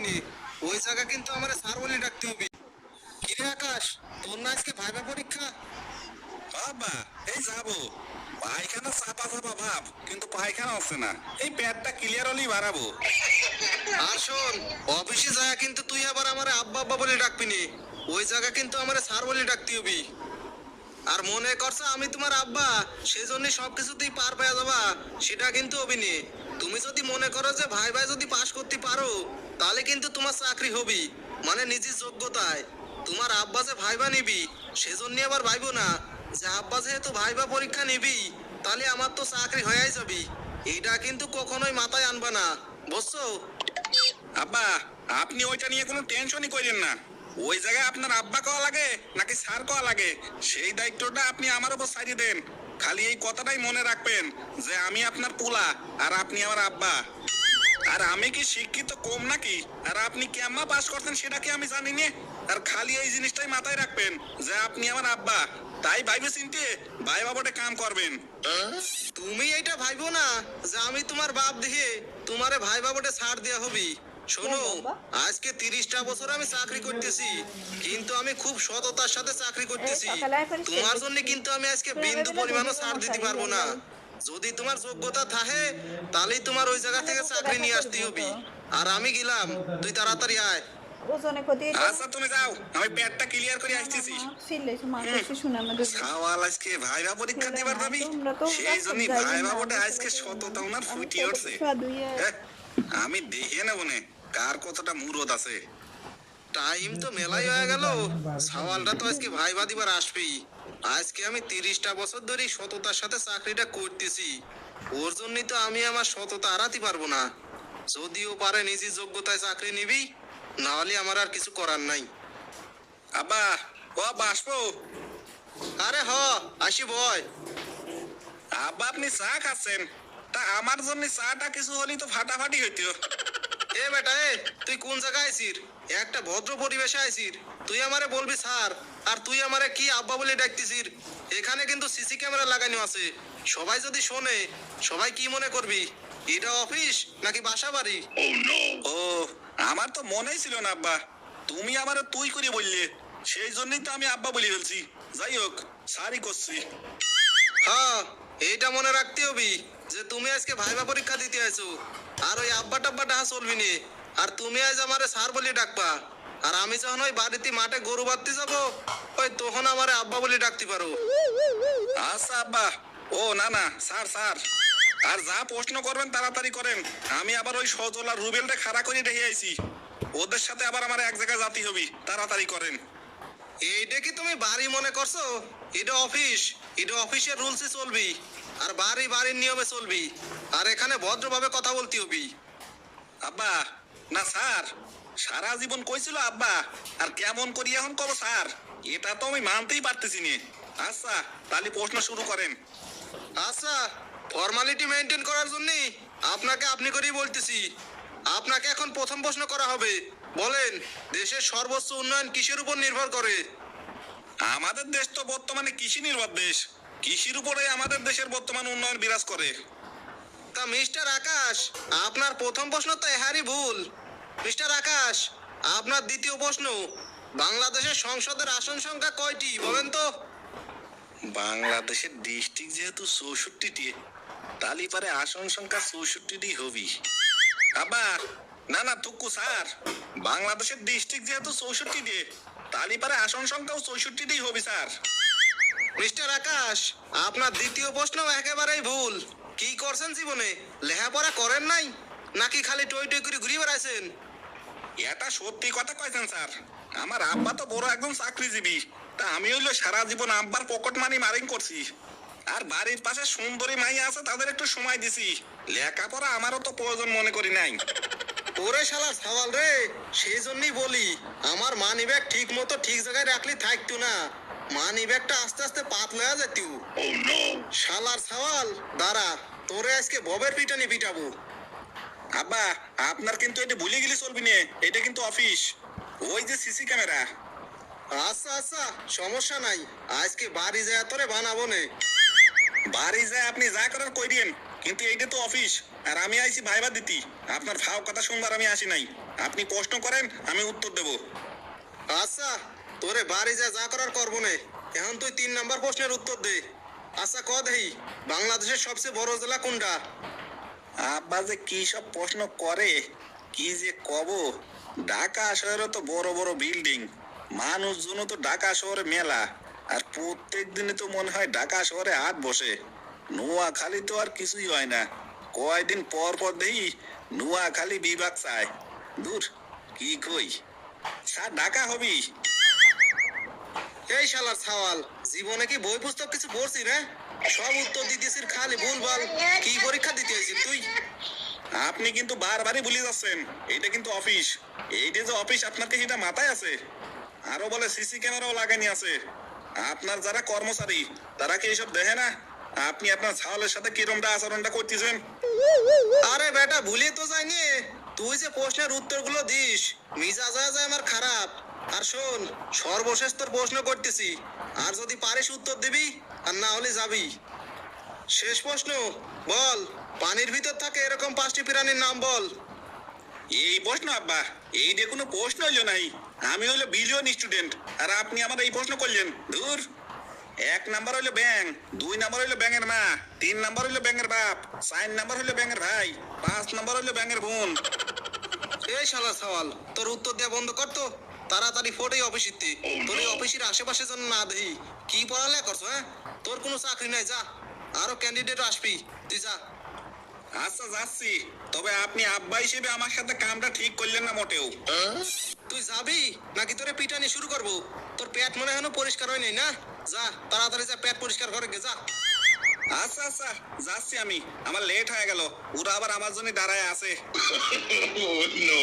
নি ওই জায়গা কিন্তু আমার স্যার বলে ডাকতে হবে। কিরে আকাশ তোর না আজকে ভাইবা পরীক্ষা? বাবা এই যাব। পায়খানা চাপা চাপা ভাব কিন্তু পায়খানা হচ্ছে না। এই পেটটা ক্লিয়ার হলেই বাড়াবো। আর শোন অফিসে যায় কিন্তু তুই আবার আমার আব্বা আব্বা বলে ডাকবি নি ওই জায়গা কিন্তু আমার স্যার বলে ডাকতে হবে। আর মনে করছ আমি তোমার আব্বা সেজন্য সবকিছুতেই পার পেয়ে যাবা সেটা কিন্তু অবিনি তুমি যদি মনে করো যে ভাই ভাই যদি পাশ করতে পারো, তাহলে কিন্তু তোমার চাকরি হবি মানে নিজের যোগ্যতায়। তোমার আব্বা যে ভাইবা নিবি, সেজন্য আবার ভাইবো না। যে আব্বা যেহেতু ভাইবা পরীক্ষা নিবি, তাহলে আমার তো চাকরি হয়েই যাবি। এটা কিন্তু কখনোই মাথায় আনবা না। বুঝছ? আব্বা, আপনি ওইটা নিয়ে কোনো টেনশনই করেন না। ওই জায়গায় আপনার আব্বা কওয়া লাগে, নাকি স্যার কওয়া লাগে? সেই দায়িত্বটা আপনি আমার উপর সারিয়ে দেন। খালি এই কথাটাই মনে রাখবেন যে আমি আপনার পোলা আর আপনি আমার আব্বা। আর আমি কি শিক্ষিত কম নাকি? আর আপনি কেমা পাস করতেন সেটা কি আমি জানি না? আর খালি এই জিনিসটাই মাথায় রাখবেন যে আপনি আমার আব্বা। তাই ভাইবে চিনতে ভাই বাবাটা কাম করবেন। তুমি এটা ভাইবো না যে আমি তোমার বাপ দেখে তোমারে ভাই বাবাটা ছাড় দেয়া হবি। শোনো আজকে তিরিশটা বছর আমি চাকরি করতেছি কিন্তু আমি খুব সততার সাথে চাকরি করতেছি। তোমার জন্য কিন্তু আমি আজকে বিন্দু পরিমাণও ছাড় দিতে পারব না। যদি তোমার যোগ্যতা থাকে তাহলেই তোমার ওই জায়গা থেকে চাকরি নিয়ে আসতে হবে। আর আমি গেলাম তুই তাড়াতাড়ি আয়। ওজনে ক্ষতি আচ্ছা তুমি যাও আমি পেটটা ক্লিয়ার করে আসতেছি। ছিলে মা কিছু শুনে আমাদের সাওয়াল আজকে ভাইরা পরীক্ষা দিবার তো সেই জন্যই যাইবে ভাইরা বটে আজকে শততা ওনার ফুটি উঠছে। হ্যাঁ, আমি দেখে নেব নে, কার কতটা মুরদ আছে। টাইম তো মেলাই হয়ে গেল, সওয়ালটা তো আজকে ভাইবা দিবার আসবেই। আজকে আমি তিরিশটা বছর ধরে সততার সাথে চাকরিটা করতেছি। ওর জন্যই তো আমি আমার সততা হারাতে পারব না। যদিও পারে নিজের যোগ্যতায় চাকরি নিবি, নাহলে আমার আর কিছু করার নাই। আব্বা, ও আব্বা আসব আরে হ, আসি বয়। আব্বা, আপনি চা খাচ্ছেন? তা আমার জন্য চাটা কিছু হলেই তো ফাটাফাটি হইতো। এ বেটা এ তুই কোন জায়গায় আছিস একটা ভদ্র পরিবেশে আছিস তুই আমারে বলবি স্যার আর তুই আমারে কি আব্বা বলে ডাকতেছিস এখানে কিন্তু সিসি ক্যামেরা লাগানো আছে। সবাই যদি শোনে সবাই কি মনে করবি? এটা অফিস নাকি বাসা বাড়ি? ও আমার তো মনেই ছিল না আব্বা। তুমি আমারে তুই করে বললে। সেই জন্যই তো আমি আব্বা বলে ফেলছি। যাই হোক সারি করছি। হ্যাঁ এইটা মনে রাখতে হবি। যে তুমি আজকে ভাইবা পরীক্ষা দিতে আছো আর ওই আব্বা টাব্বা ডাহা চলবি নে, আর তুমি আজ আমারে স্যার বলে ডাকবা, আর আমি যখন ওই বাড়িতে মাঠে গরু বাঁধতে যাব, ওই তখন আমারে আব্বা বলে ডাকতে পারো। আচ্ছা আব্বা, ও না না, স্যার স্যার, আর যা প্রশ্ন করবেন তাড়াতাড়ি করেন, আমি আবার ওই সজল আর রুবেলটা খাড়া করে রেখে আইছি, ওদের সাথে আবার আমার এক জায়গায় জাতি হবি, তাড়াতাড়ি করেন। এইটা কি তুমি বাড়ি মনে করছ? এটা অফিস, এটা অফিসের রুলসে চলবি। আর বাড়ি বাড়ির নিয়মে চলবি। আর এখানে ভদ্রভাবে কথা বলতে হবি। আব্বা, না স্যার, সারা জীবন কইছিল আব্বা, আর কেমন করি এখন কব স্যার? এটা তো আমি মানতেই পারতেছি নি। আচ্ছা তাহলে প্রশ্ন শুরু করেন। আচ্ছা ফর্মালিটি মেনটেন করার জন্য আপনাকে আপনি করেই বলতেছি। আপনাকে এখন প্রথম প্রশ্ন করা হবে। বলেন, দেশের সর্বোচ্চ উন্নয়ন কিসের উপর নির্ভর করে? আমাদের দেশ তো বর্তমানে কৃষি নির্ভর দেশ। কৃষির উপরে আমাদের দেশের বর্তমান উন্নয়ন বিরাজ করে। তা মিস্টার আকাশ, আপনার প্রথম প্রশ্ন তো এহারই ভুল। মিস্টার আকাশ, আপনার দ্বিতীয় প্রশ্ন, বাংলাদেশের সংসদের আসন সংখ্যা কয়টি, বলেন তো? বাংলাদেশের ডিস্ট্রিক্ট যেহেতু চৌষট্টিটি, তালি পারে আসন সংখ্যা চৌষট্টিটি হবি। আব্বা, না না তুকু স্যার, বাংলাদেশের ডিস্ট্রিক্ট যেহেতু চৌষট্টি দিয়ে তালি পারে আসন সংখ্যাও চৌষট্টিতেই হবি স্যার। মিস্টার আকাশ, আপনার দ্বিতীয় প্রশ্ন একেবারেই ভুল। কি করছেন জীবনে? লেখাপড়া করেন নাই? নাকি খালি টই টই করে ঘুরে বেড়াইছেন? এটা সত্যি কথা কয়েছেন স্যার। আমার আব্বা তো বড় একজন চাকরিজীবী। তা আমি হইল সারা জীবন আব্বার পকেট মানি মারিং করছি। আর বাড়ির পাশে সুন্দরী মাই আছে, তাদের একটু সময় দিছি। লেখাপড়া আমারও তো প্রয়োজন মনে করি নাই। ওরে শালা সওয়াল রে সেই জন্যই বলি আমার মানি ব্যাগ ঠিক মতো ঠিক জায়গায় রাখলে থাকতো না। মানি ব্যাগটা আস্তে আস্তে পাতলা যেত শালার সওয়াল দাঁড়া তোরে আজকে ববের পিটানি পিটাবো। আব্বা আপনার কিন্তু এটা ভুলে গেলে চলবি না এটা কিন্তু অফিস। ওই যে সিসি ক্যামেরা। আচ্ছা আচ্ছা সমস্যা নাই আজকে বাড়ি যায় তোরে বানাবো নে। বাড়ি যায় আপনি যা করার কই দিন কিন্তু এইটা তো অফিস। আর আমি আইছি ভাইবা দিতি। আপনার ভাও কথা শুনবার আমি আসি নাই। আপনি প্রশ্ন করেন আমি উত্তর দেব। আচ্ছা তোরে বাড়ি যা যা করার করব নে। এখন তুই তিন নাম্বার প্রশ্নের উত্তর দে। আচ্ছা ক দেহি বাংলাদেশের সবচেয়ে বড় জেলা কোনটা? আব্বা যে কি সব প্রশ্ন করে কি যে কব? ঢাকা শহরে তো বড় বড় বিল্ডিং। মানুষজন তো ঢাকা শহরে মেলা। আর প্রত্যেক দিনে তো মনে হয় ঢাকা শহরে হাট বসে। নোয়াখালী তো আর কিছুই হয় না। কয়দিন পর পর দেখি নোয়াখালী বিভাগ চায়। দূর, কি কই? স্যার, ঢাকা হবি? এই শালার ছাওয়াল, জীবনে কি বই পুস্তক কিছু পড়ছি রে? সব উত্তর দিতেছিস খালি ভুলভাল। কি পরীক্ষা দিতে হয়েছিস তুই? আপনি কিন্তু বারবারই ভুলে যাচ্ছেন। এইটা কিন্তু অফিস। এইটা যে অফিস আপনার কি সেটা মাথায় আছে। আরও বলে সিসি ক্যামেরাও লাগানি আছে। আপনার যারা কর্মচারী, তারা কি এইসব দেখে না? আপনি আপনার ছাওয়ালের সাথে কিরমটা আচরণটা করতেছেন? আরে বেটা ভুলিয়ে তো যায়নি। তুই যে প্রশ্নের উত্তরগুলো দিস মিজাজ যায় আমার খারাপ। আর শোন সর্বশেষ তোর প্রশ্ন করতেছি। আর যদি পারিস উত্তর দিবি আর না হলে যাবি। শেষ প্রশ্ন বল পানির ভিতর থাকে এরকম পাঁচটি প্রাণীর নাম বল। এই প্রশ্ন আব্বা এই যে কোনো প্রশ্ন হইল নাই। আমি হইল বিলিয়ন স্টুডেন্ট আর আপনি আমার এই প্রশ্ন করলেন। ধুর। এক নাম্বার হইল ব্যাং দুই নাম্বার হইল ব্যাঙের মা, তিন নাম্বার হইল ব্যাঙের বাপ, চার নাম্বার হইল ব্যাঙের ভাই, পাঁচ নাম্বার হইল ব্যাঙের বোন। এই শালা সওয়াল, তোর উত্তর দেওয়া বন্ধ কর তো, তাড়াতাড়ি ফোটেই অফিসিতে তোর এই অফিসের আশেপাশে যেন না দেই কি পড়ালে করছ হ্যাঁ? তোর কোনো চাকরি নাই, যা, আরও ক্যান্ডিডেট আসবি, তুই যা। আচ্ছা যাচ্ছি। তবে আপনি আব্বা হিসেবে আমার সাথে কামটা ঠিক করলেন না মোটেও। তুই যাবি? নাকি তোরে পিটানি শুরু করব? তোর পেট মনে হয় এখনও পরিষ্কার হয় নাই না? যা তাড়াতাড়ি যা পেট পরিষ্কার করে গে যা। আচ্ছা আচ্ছা যাচ্ছি আমি। আমার লেট হয়ে গেল। ওরা আবার আমার জন্য দাঁড়ায় আছে।